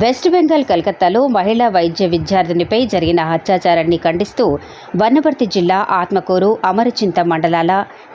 West Bengal కలకత్తాలో మహిళా వైద్య విద్యార్థినిపై జరిగిన అత్యాచారాన్ని ఖండిస్తూ వన్నపర్తి జిల్లా ఆత్మకూరు అమరచింత మండలాల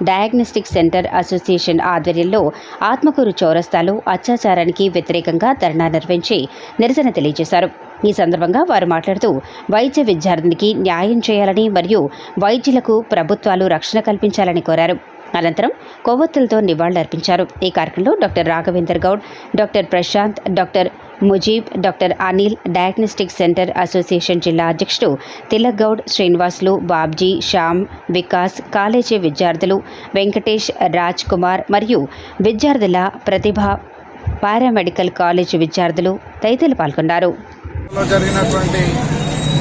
డయాగ్నోస్టిక్ సెంటర్ అసోసియేషన్ ఆధ్వర్యంలో ఆత్మకూరు చౌరస్తాలో అత్యాచారానికి వ్యతిరేకంగా ధర్నా నిర్వహించి నిరసన తెలియజేశారు. ఈ సందర్భంగా వారు మాట్లాడుతూ వైద్య విద్యార్థినికి న్యాయం చేయాలని మరియు వైద్యులకు ప్రభుత్వాలు రక్షణ కల్పించాలని కోరారు. అనంతరం కొవ్వొత్తులతో నివాళులర్పించారు. ఈ కార్యక్రమంలో doctor Raghavender Goud doctor Prashanth doctor Mujeeb doctor Anil diagnostic centre association జిల్లా అధ్యక్షుడు తిలక్ గౌడ్ శ్రీనివాసులు బాబ్జీ శ్యామ్ వికాస్ కాలేజీ విద్యార్థులు వెంకటేష్ రాజ్ కుమార్ మరియు విద్యార్థుల ప్రతిభ పారామెడికల్ కాలేజీ విద్యార్థులు తదితరులు పాల్గొన్నారు. జరిగినటువంటి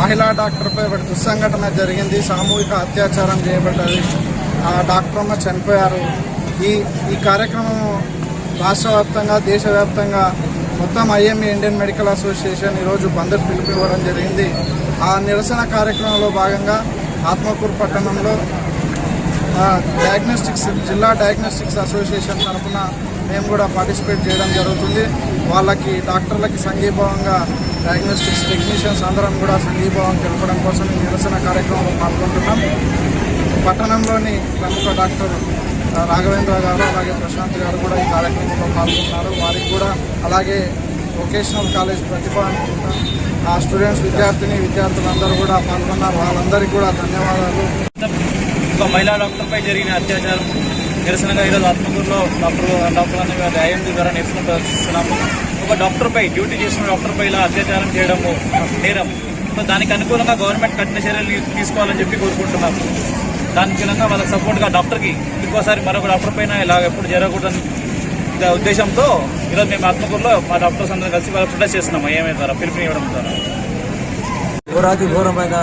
మహిళా డాక్టర్పై ఒకటి దుస్సంఘటన జరిగింది. సామూహిక అత్యాచారం చేయబడ్డది. ఆ డాక్టర్ అమ్మ చనిపోయారు. ఈ ఈ కార్యక్రమం రాష్ట్ర వ్యాప్తంగా దేశవ్యాప్తంగా మొత్తం ఐఎంఏ ఇండియన్ మెడికల్ అసోసియేషన్ ఈరోజు బంద్ పిలుపు ఇవ్వడం జరిగింది. ఆ నిరసన కార్యక్రమంలో భాగంగా ఆత్మకూరు పట్టణంలో డయాగ్నోస్టిక్స్ జిల్లా డయాగ్నోస్టిక్స్ అసోసియేషన్ తరఫున మేము కూడా పార్టిసిపేట్ చేయడం జరుగుతుంది. వాళ్ళకి డాక్టర్లకి సంఘీభావంగా డయాగ్నోస్టిక్స్ టెక్నీషియన్స్ అందరం కూడా సంఘీభావం తెలపడం కోసం ఈ నిరసన కార్యక్రమంలో పాల్గొంటున్నాం. పట్టణంలోని ప్రముఖ డాక్టర్ రాఘవేంద్ర గారు అలాగే ప్రశాంత్ గారు కూడా ఈ కార్యక్రమంలో పాల్గొన్నారు. వారికి కూడా అలాగే వొకేషనల్ కాలేజ్ ప్రతిభ అనుకుంటా ఆ స్టూడెంట్స్ విద్యార్థిని విద్యార్థులందరూ కూడా పాల్గొన్నారు. వాళ్ళందరికీ కూడా ధన్యవాదాలు. ఒక మహిళా డాక్టర్పై జరిగిన అత్యాచారం నిరసనగా ఈరోజు ఆత్మకూరులో డాక్టర్ డాక్టర్ అందరూ ఐఎండి ద్వారా నిరసన ప్రదర్శిస్తున్నాము. ఒక డాక్టర్పై డ్యూటీ చేసిన డాక్టర్పై ఇలా అత్యాచారం చేయడము నేరం. సో దానికి అనుకూలంగా గవర్నమెంట్ కఠిన చర్యలు తీసుకోవాలని చెప్పి కోరుకుంటున్నాము. దానికి విధంగా వాళ్ళకి సపోర్ట్గా డాక్టర్కి ఇంకోసారి మరొక డాక్టర్ పైన ఇలా ఎప్పుడు జరగకూడదని ఉద్దేశంతో ఈరోజు మేము ఆత్మకూరులో మా డాక్టర్స్ అందరం కలిసి వాళ్ళు ప్రొటెస్ట్ చేస్తున్నాము ఏమైనా ద్వారా పిలుపునివ్వడం ద్వారా. ఘోరాతి ఘోరమైన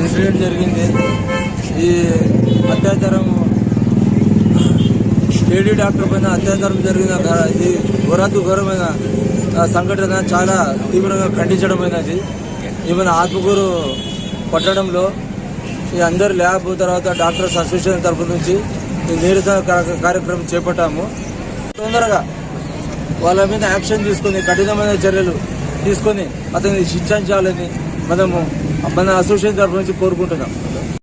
ఇన్సిడెంట్ జరిగింది. ఈ అత్యాచారం లేడీ డాక్టర్ పైన అత్యాచారం జరిగిన ఇది ఘోరాతి ఘోరమైన సంఘటన చాలా తీవ్రంగా ఖండించడమైనది. ఈమెన ఆత్మకూరు పట్టడంలో ఈ అందరు ల్యాబ్ తర్వాత డాక్టర్స్ అసోసియేషన్ తరపు నుంచి ఈ నిరసన కార్యక్రమం చేపట్టాము. తొందరగా వాళ్ళ మీద యాక్షన్ తీసుకొని కఠినమైన చర్యలు తీసుకొని అతన్ని శిక్షించాలని మనము మన అసోసియేషన్ తరఫు నుంచి కోరుకుంటున్నాం.